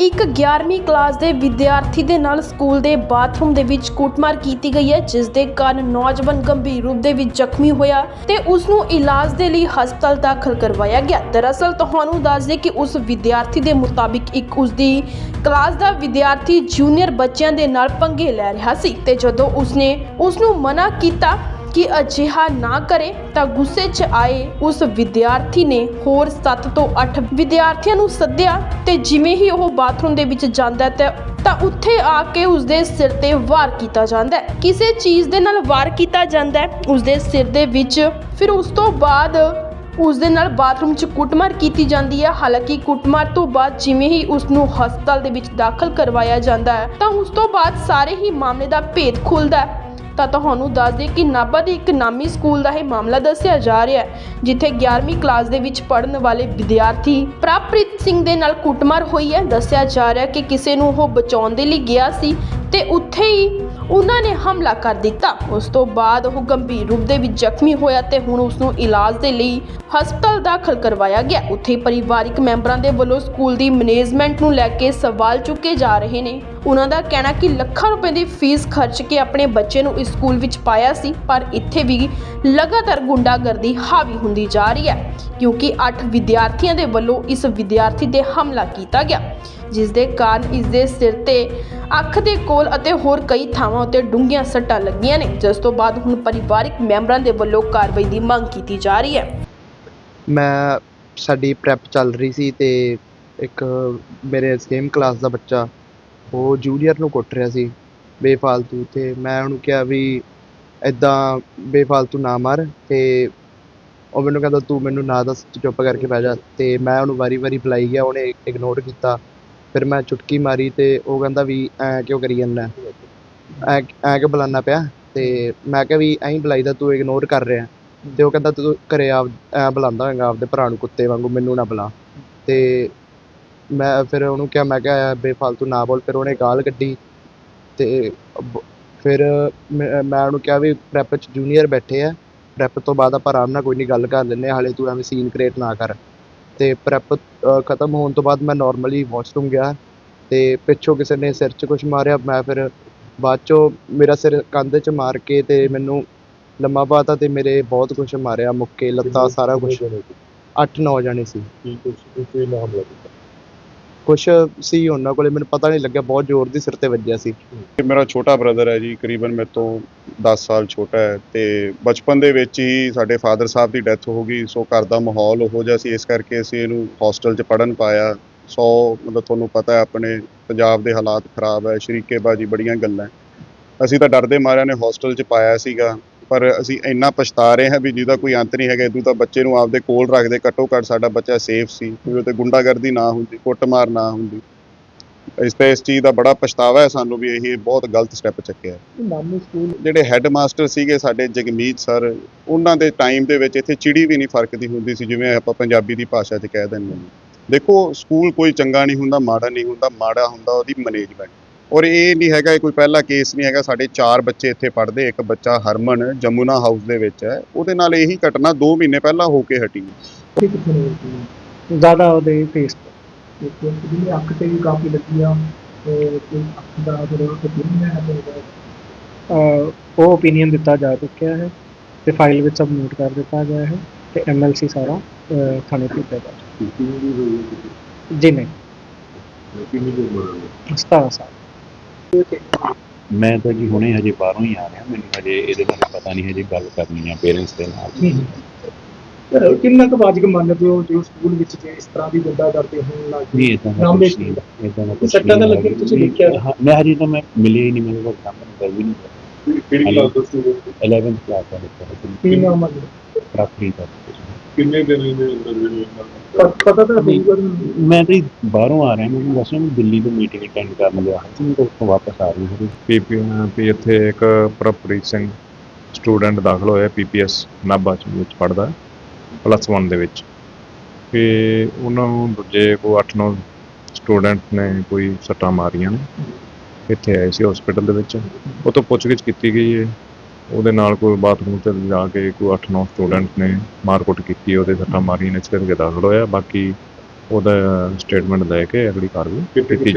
ਇੱਕ 11ਵੀਂ ਕਲਾਸ ਦੇ ਵਿਦਿਆਰਥੀ ਦੇ ਨਾਲ ਸਕੂਲ ਦੇ ਬਾਥਰੂਮ ਦੇ ਵਿੱਚ ਕੁੱਟਮਾਰ ਕੀਤੀ ਗਈ ਹੈ, ਜਿਸ ਦੇ ਕਾਰਨ ਨੌਜਵਾਨ ਗੰਭੀਰ ਰੂਪ ਦੇ ਵਿੱਚ ਜ਼ਖਮੀ ਹੋਇਆ ਤੇ ਉਸ ਨੂੰ ਇਲਾਜ ਦੇ ਲਈ ਹਸਪਤਾਲ ਦਾਖਲ ਕਰਵਾਇਆ ਗਿਆ। ਦਰਅਸਲ ਤੁਹਾਨੂੰ ਦੱਸ ਦੇ ਕਿ ਉਸ ਵਿਦਿਆਰਥੀ ਦੇ ਮੁਤਾਬਿਕ ਇੱਕ ਉਸ ਦੀ ਕਲਾਸ ਦਾ ਵਿਦਿਆਰਥੀ ਜੂਨੀਅਰ ਬੱਚਿਆਂ ਦੇ ਨਾਲ ਪੰਗੇ ਲੈ ਰਿਹਾ ਸੀ ਤੇ ਜਦੋਂ ਉਸਨੇ ਉਸ ਨੂੰ ਮਨਾ ਕੀਤਾ ਕਿ ਅਜਿਹਾ ਨਾ ਕਰੇ ਤਾਂ ਗੁੱਸੇ 'ਚ ਆਏ ਉਸ ਵਿਦਿਆਰਥੀ ਨੇ ਹੋਰ 7 ਤੋਂ 8 ਵਿਦਿਆਰਥੀਆਂ ਨੂੰ ਸੱਦਿਆ ਤੇ ਜਿਵੇਂ ਹੀ ਉਹ ਬਾਥਰੂਮ ਦੇ ਵਿੱਚ ਜਾਂਦਾ ਹੈ ਤਾਂ ਉੱਥੇ ਆ ਕੇ ਉਸ ਸਿਰ ਤੇ ਵਾਰ ਕੀਤਾ ਜਾਂਦਾ ਹੈ। ਕਿਸੇ ਚੀਜ਼ ਦੇ ਨਾਲ ਵਾਰ ਕੀਤਾ ਜਾਂਦਾ ਹੈ ਉਸ ਸਿਰ ਦੇ ਵਿੱਚ। ਫਿਰ ਉਸ ਤੋਂ ਬਾਅਦ ਉਸ ਦੇ ਨਾਲ ਬਾਥਰੂਮ 'ਚ ਕੁੱਟਮਾਰ ਕੀਤੀ ਜਾਂਦੀ ਹੈ। ਹਾਲਾਂਕਿ ਕੁੱਟਮਾਰ ਤੋਂ ਬਾਅਦ ਜਿਵੇਂ ਹੀ ਉਸ ਨੂੰ ਹਸਪਤਾਲ ਦੇ ਵਿੱਚ ਦਾਖਲ ਕਰਵਾਇਆ ਜਾਂਦਾ ਹੈ ਤਾਂ ਉਸ ਤੋਂ ਬਾਅਦ ਸਾਰੇ ਹੀ ਮਾਮਲੇ ਦਾ ਭੇਦ ਖੁੱਲਦਾ ਹੈ। ਤਾਂ ਤੁਹਾਨੂੰ ਦੱਸ ਦੇ ਕਿ ਨਾਭਾ ਦੇ ਇੱਕ ਨਾਮੀ ਸਕੂਲ ਦਾ ਇਹ ਮਾਮਲਾ ਦੱਸਿਆ ਜਾ ਰਿਹਾ ਹੈ, ਜਿੱਥੇ 11ਵੀਂ ਕਲਾਸ ਦੇ ਵਿੱਚ ਪੜ੍ਹਨ ਵਾਲੇ ਵਿਦਿਆਰਥੀ ਪ੍ਰਭਪ੍ਰੀਤ ਸਿੰਘ ਦੇ ਨਾਲ ਕੁੱਟਮਾਰ ਹੋਈ ਹੈ। ਦੱਸਿਆ ਜਾ ਰਿਹਾ ਕਿ ਕਿਸੇ ਨੂੰ ਉਹ ਬਚਾਉਣ ਦੇ ਲਈ ਗਿਆ ਸੀ ਤੇ ਉੱਥੇ ਹੀ ਉਹਨਾਂ ਨੇ ਹਮਲਾ ਕਰ ਦਿੱਤਾ। ਉਸ ਤੋਂ ਬਾਅਦ ਉਹ ਗੰਭੀਰ ਰੂਪ ਦੇ ਵਿੱਚ ਜ਼ਖਮੀ ਹੋਇਆ ਤੇ ਹੁਣ ਉਸ ਨੂੰ ਇਲਾਜ ਦੇ ਲਈ ਹਸਪਤਾਲ ਦਾਖਲ ਕਰਵਾਇਆ ਗਿਆ। ਉੱਥੇ ਹੀ ਪਰਿਵਾਰਿਕ ਮੈਂਬਰਾਂ ਦੇ ਵੱਲੋਂ ਸਕੂਲ ਦੀ ਮੈਨੇਜਮੈਂਟ ਨੂੰ ਲੈ ਕੇ ਸਵਾਲ ਚੁੱਕੇ ਜਾ ਰਹੇ ਨੇ। ਉਹਨਾਂ ਦਾ ਕਹਿਣਾ ਕਿ ਲੱਖਾਂ ਰੁਪਏ ਦੀ ਫੀਸ ਖਰਚ ਕੇ ਆਪਣੇ ਬੱਚੇ ਨੂੰ ਇਸ ਸਕੂਲ ਵਿੱਚ ਪਾਇਆ ਸੀ, ਪਰ ਇੱਥੇ ਵੀ ਲਗਾਤਾਰ ਗੁੰਡਾਗਰਦੀ ਹਾਵੀ ਹੁੰਦੀ ਜਾ ਰਹੀ ਹੈ, ਕਿਉਂਕਿ 8 ਵਿਦਿਆਰਥੀਆਂ ਦੇ ਵੱਲੋਂ ਇਸ ਵਿਦਿਆਰਥੀ ਤੇ ਹਮਲਾ ਕੀਤਾ ਗਿਆ, ਜਿਸ ਦੇ ਕਾਰਨ ਇਸ ਦੇ ਸਿਰ ਤੇ ਅੱਖ ਦੇ ਕੋਲ ਅਤੇ ਹੋਰ ਕਈ ਥਾਵਾਂ ਉੱਤੇ ਡੂੰਘੀਆਂ ਸੱਟਾਂ ਲੱਗੀਆਂ ਨੇ, ਜਿਸ ਤੋਂ ਬਾਅਦ ਹੁਣ ਪਰਿਵਾਰਿਕ ਮੈਂਬਰਾਂ ਦੇ ਵੱਲੋਂ ਕਾਰਵਾਈ ਦੀ ਮੰਗ ਕੀਤੀ ਜਾ ਰਹੀ ਹੈ। ਮੈਂ ਸਾਡੀ ਪ੍ਰੈਪ ਚੱਲ ਰਹੀ ਸੀ ਤੇ ਇੱਕ ਮੇਰੇ ਸੇਮ ਕਲਾਸ ਦਾ ਬੱਚਾ ਉਹ ਜੂਨੀਅਰ ਨੂੰ ਕੁੱਟ ਰਿਹਾ ਸੀ, ਬੇਫਾਲਤੂ, ਤੇ ਮੈਂ ਉਹਨੂੰ ਕਿਹਾ ਵੀ ਐਦਾਂ ਬੇਫਾਲਤੂ ਨਾ ਮਾਰ, ਤੇ ਉਹ ਮੈਨੂੰ ਕਹਿੰਦਾ, ਤੂੰ ਮੈਨੂੰ ਨਾ ਦੱਸ ਚੁੱਪ ਕਰਕੇ ਬਹਿ ਜਾ। ਤੇ ਮੈਂ ਉਹਨੂੰ ਵਾਰੀ-ਵਾਰੀ ਬੁਲਾਈ ਗਿਆ, ਉਹਨੇ ਇਗਨੋਰ ਕੀਤਾ। ਫਿਰ ਮੈਂ ਚੁਟਕੀ ਮਾਰੀ ਤੇ ਉਹ ਕਹਿੰਦਾ ਵੀ, ਐਂ ਕਿਉਂ ਕਰੀ ਜਾਂਦਾ? ਐਂ ਐਂ ਕਿਉਂ ਬੁਲਾਉਣਾ ਪਿਆ? ਤੇ ਮੈਂ ਕਿਹਾ ਵੀ, ਐਂ ਹੀ ਬੁਲਾਈਦਾ ਤੂੰ ਇਗਨੋਰ ਕਰ ਰਿਹਾ। ਤੇ ਉਹ ਕਹਿੰਦਾ, ਤੂੰ ਘਰੇ ਆਪ, ਐਂ ਬੁਲਾਉਂਦਾ ਹੋਏਗਾ, ਆਪਦੇ ਭਰਾ ਨੂੰ ਕੁੱਤੇ ਵਾਂਗੂ, ਮੈਨੂੰ ਨਾ ਬੁਲਾ। ਤੇ ਮੈਂ ਫਿਰ ਉਹਨੂੰ ਕਿਹਾ ਮੈਂ ਕਿਹਾ ਬੇਫਾਲਤੂ ਨਾ ਬੋਲ। ਫਿਰ ਉਹਨੇ ਗਾਲ ਕੱਢੀ ਤੇ ਬ- ਫਿਰ ਮੈਂ ਮੈਂ ਉਹਨੂੰ ਕਿਹਾ ਵੀ ਪ੍ਰੈਪ 'ਚ ਜੂਨੀਅਰ ਬੈਠੇ ਆ। ਪ੍ਰੈਪ ਤੋਂ ਬਾਅਦ ਆਪਾਂ ਆਰਾਮ ਨਾਲ ਕੋਈ ਨਹੀਂ ਗੱਲ ਕਰ ਲੈਂਦੇ ਹਾਂ ਹਾਲੇ ਤੂੰ ਐਵੇਂ ਸੀਨ ਕ੍ਰੀਏਟ ਨਾ ਕਰ। ਤੇ ਪ੍ਰੈਪ ਖਤਮ ਹੋਣ ਤੋਂ ਬਾਅਦ ਮੈਂ ਨਾਰਮਲੀ ਵਾਸ਼ਰੂਮ ਗਿਆ ਤੇ ਪਿੱਛੋਂ ਕਿਸੇ ਨੇ ਸਿਰ 'ਚ ਕੁਝ ਮਾਰਿਆ ਮੈਂ ਫਿਰ ਬਾਅਦ 'ਚੋਂ ਮੇਰਾ ਸਿਰ ਕੰਧ 'ਚ ਮਾਰ ਕੇ ਤੇ ਮੈਨੂੰ ਲੰਮਾ ਪਾਤਾ ਤੇ ਮੇਰੇ ਬਹੁਤ ਕੁਝ ਮਾਰਿਆ ਮੁੱਕੇ ਲੱਤਾਂ ਸਾਰਾ ਕੁਝ 8-9 ਜਾਣੇ ਸੀ? ਖੁਸ਼ ਸੀ, ਉਹਨਾਂ ਕੋਲੇ ਮੈਨੂੰ ਪਤਾ ਨਹੀਂ ਲੱਗਿਆ, ਬਹੁਤ ਜ਼ੋਰ ਦੀ ਸਿਰ ਤੇ ਵੱਜਿਆ ਸੀ। ਮੇਰਾ ਛੋਟਾ ਬ੍ਰਦਰ ਹੈ ਜੀ, ਕਰੀਬਨ ਮੇਰੇ ਤੋਂ 10 ਸਾਲ ਛੋਟਾ ਹੈ ਤੇ ਬਚਪਨ ਦੇ ਵਿੱਚ ਹੀ ਸਾਡੇ ਫਾਦਰ ਸਾਹਿਬ ਦੀ ਡੈਥ ਹੋ ਗਈ, ਸੋ ਘਰ ਦਾ ਮਾਹੌਲ ਉਹੋ ਜਿਹਾ ਸੀ, ਇਸ ਕਰਕੇ ਅਸੀਂ ਇਹਨੂੰ ਹੋਸਟਲ 'ਚ ਪੜਨ ਪਾਇਆ। ਸੋ ਮਤਲਬ ਤੁਹਾਨੂੰ ਪਤਾ ਹੈ, ਆਪਣੇ ਪੰਜਾਬ ਦੇ ਹਾਲਾਤ ਖਰਾਬ ਹੈ, ਸ਼ਰੀਕੇਬਾਜ਼ੀ ਬੜੀਆਂ ਗੱਲਾਂ ਅਸੀਂ ਤਾਂ ਡਰਦੇ ਮਾਰਿਆਂ ਨੇ ਹੋਸਟਲ 'ਚ ਪਾਇਆ ਸੀਗਾ। ਪਰ ਅਸੀਂ ਇੰਨਾ ਪਛਤਾ ਰਹੇ ਹਾਂ ਵੀ ਜਿਹਦਾ ਕੋਈ ਅੰਤ ਨਹੀਂ ਹੈਗਾ ਇਦੋਂ ਤਾਂ ਬੱਚੇ ਨੂੰ ਆਪਦੇ ਕੋਲ ਰੱਖਦੇ ਘੱਟੋ ਘੱਟ ਸਾਡਾ ਬੱਚਾ ਸੇਫ ਸੀ ਕੋਈ ਉਹ 'ਤੇ ਗੁੰਡਾਗਰਦੀ ਨਾ ਹੁੰਦੀ ਕੁੱਟਮਾਰ ਨਾ ਹੁੰਦੀ। ਇਸ ਤੇ ਇਸ ਚੀਜ਼ ਦਾ ਬੜਾ ਪਛਤਾਵਾ ਹੈ ਸਾਨੂੰ ਵੀ ਇਹ ਬਹੁਤ ਗਲਤ ਸਟੈਪ ਚੱਕਿਆ ਨਾਮੀ ਸਕੂਲ ਜਿਹੜੇ ਹੈੱਡ ਮਾਸਟਰ ਸੀਗੇ ਸਾਡੇ ਜਗਮੀਤ ਸਰ ਉਹਨਾਂ ਦੇ ਟਾਈਮ ਦੇ ਵਿੱਚ ਇੱਥੇ ਚਿੜੀ ਵੀ ਨਹੀਂ ਫਰਕਦੀ ਹੁੰਦੀ ਸੀ ਜਿਵੇਂ ਆਪਾਂ ਪੰਜਾਬੀ ਦੀ ਭਾਸ਼ਾ 'ਚ ਕਹਿ ਦਿੰਦੇ ਹਾਂ। ਦੇਖੋ ਸਕੂਲ ਕੋਈ ਚੰਗਾ ਨਹੀਂ ਹੁੰਦਾ ਮਾੜਾ ਨਹੀਂ ਹੁੰਦਾ ਮਾੜਾ ਹੁੰਦਾ ਉਹਦੀ ਮੈਨੇਜਮੈਂਟ ਔਰ ਇਹ ਨਹੀਂ ਹੈਗਾ ਇਹ ਕੋਈ ਪਹਿਲਾ ਕੇਸ ਨਹੀਂ ਹੈਗਾ। ਸਾਡੇ ਚਾਰ ਬੱਚੇ ਇੱਥੇ ਪੜ੍ਹਦੇ ਇੱਕ ਬੱਚਾ ਹਰਮਨ ਜਮੁਨਾ ਹਾਊਸ ਦੇ ਵਿੱਚ ਹੈ। ਉਹਦੇ ਨਾਲ ਇਹੀ ਘਟਨਾ 2 ਮਹੀਨੇ ਪਹਿਲਾਂ ਹੋ ਕੇ ਹਟੀ। ਜ਼ਿਆਦਾ ਉਹਦੇ ਫੇਸ ਤੇ। ਅੱਖ ਤੇ ਵੀ ਕਾਫੀ ਲੱਗੀ ਆ ਅੱਖ ਦਾ ਜਿਹੜਾ opinion ਹੈ ਉਹ ਓਪੀਨੀਅਨ ਦਿੱਤਾ ਜਾ ਚੁੱਕਿਆ ਹੈ ਤੇ ਫਾਈਲ ਵਿੱਚ ਸਬਮਿਟ ਕਰ ਦਿੱਤਾ ਗਿਆ ਹੈ ਤੇ ਐਮਐਲਸੀ ਸਾਰਾ ਥਾਣੇ ਭੇਜਿਆ ਜਾ ਚੁੱਕਾ ਜੀ ਨਹੀਂ। 17 ਸਾਲ। ਮੈਂ ਤਾਂ ਜੀ ਹੁਣੇ ਹਜੇ ਬਾਹਰੋਂ ਹੀ ਆ ਰਿਹਾ ਮੈਨੂੰ ਹਜੇ ਇਹਦੇ ਬਾਰੇ ਪਤਾ ਨਹੀਂ ਹਜੇ ਗੱਲ ਕਰਨੀ ਆ ਪੇਰੈਂਟਸ ਦੇ ਨਾਲ। ਅਹ ਕਿੰਨਾ ਕੁ ਵਾਜਬ ਮੰਨਦੇ ਹੋ ਜੋ ਸਕੂਲ ਵਿੱਚ ਜੇ ਇਸ ਤਰ੍ਹਾਂ ਦੀ ਗੁੰਡਾਗਰਦੀ ਹੋਣ ਲੱਗ ਨਹੀਂ ਇਦਾਂ ਦਾ ਨਾਮ ਕੁਛ ਨਹੀਂ। ਇਦਾਂ ਦਾ ਕੋਈ ਕੁਛ ਸੱਟਾਂ ਤਾਂ ਨਹੀਂ ਲੱਗੀਆਂ ਤੁਸੀਂ ਨਹੀਂ, ਦੇਖਿਆ? ਹਾਂ, ਮੈਂ ਹਜੇ ਤਾਂ ਮੈਂ ਮਿਲਿਆ ਹੀ ਨਹੀਂ ਮੈਨੂੰ ਕੋਲ ਕੰਮ ਕਰ ਵੀ ਨਹੀਂ। ਕਿਹੜੀ ਕਲਾਸ ਦਾ 11th ਕਲਾਸ ਦਾ ਬੱਚਾ ਕੀ ਨਾਮ ਹੈ ਪ੍ਰਾਪਰੀ ਦਾ ਕਿੰਨੇ ਦਿਨ ਦੇ ਅੰਦਰ ਪ- ਪਤਾ ਤਾਂ ਤੁਹਾਨੂੰ। ਮੈਂ ਤਾਂ ਜੀ ਬਾਹਰੋਂ ਆ ਰਿਹਾ ਮੈਨੂੰ ਦੱਸੋ ਮੈਂ ਦਿੱਲੀ ਤੋਂ ਮੀਟਿੰਗ ਅਟੈਂਡ ਕਰਨ ਗਿਆ ਸੀ ਮੈਂ ਤਾਂ ਉੱਥੋਂ ਵਾਪਸ ਆ ਰਹੀ ਸੀ ਪੀਪੀ ਵੀ ਇੱਥੇ ਇੱਕ ਪ੍ਰਭਪ੍ਰੀਤ ਸਿੰਘ ਸਟੂਡੈਂਟ ਦਾਖਲ ਹੋਇਆ ਪੀਪੀਐਸ ਨਾਭਾ ਚ ਵਿੱਚ ਪੜਦਾ ਪਲੱਸ 1 ਦੇ ਵਿੱਚ। ਤੇ ਉਹਨਾਂ ਨੂੰ ਦੂਜੇ ਕੋ 8-9 ਸਟੂਡੈਂਟ ਨੇ ਕੋਈ ਸੱਟਾਂ ਮਾਰੀਆਂ ਨੇ। ਇੱਥੇ ਆਏ ਸੀ ਹਸਪੀਟਲ ਦੇ ਵਿੱਚ। ਉਹ ਤੋਂ ਪੁੱਛਗਿੱਛ ਕੀਤੀ ਗਈ ਹੈ। ਉਹਦੇ ਨਾਲ ਕੋਈ ਬਾਥਰੂਮ ਤੇ ਜਾ ਕੇ ਕੋਈ 8-9 ਸਟੂਡੈਂਟ ਨੇ ਮਾਰਕੁੱਟ ਕੀਤੀ, ਉਹਦੇ ਸੱਟਾਂ ਮਾਰੀਆਂ ਨੇ ਇਸ ਕਰਕੇ ਦਾਖਲ ਹੋਇਆ ਬਾਕੀ ਉਹਦਾ ਸਟੇਟਮੈਂਟ ਲੈ ਕੇ ਅਗਲੀ ਕਾਰਵਾਈ ਕੀਤੀ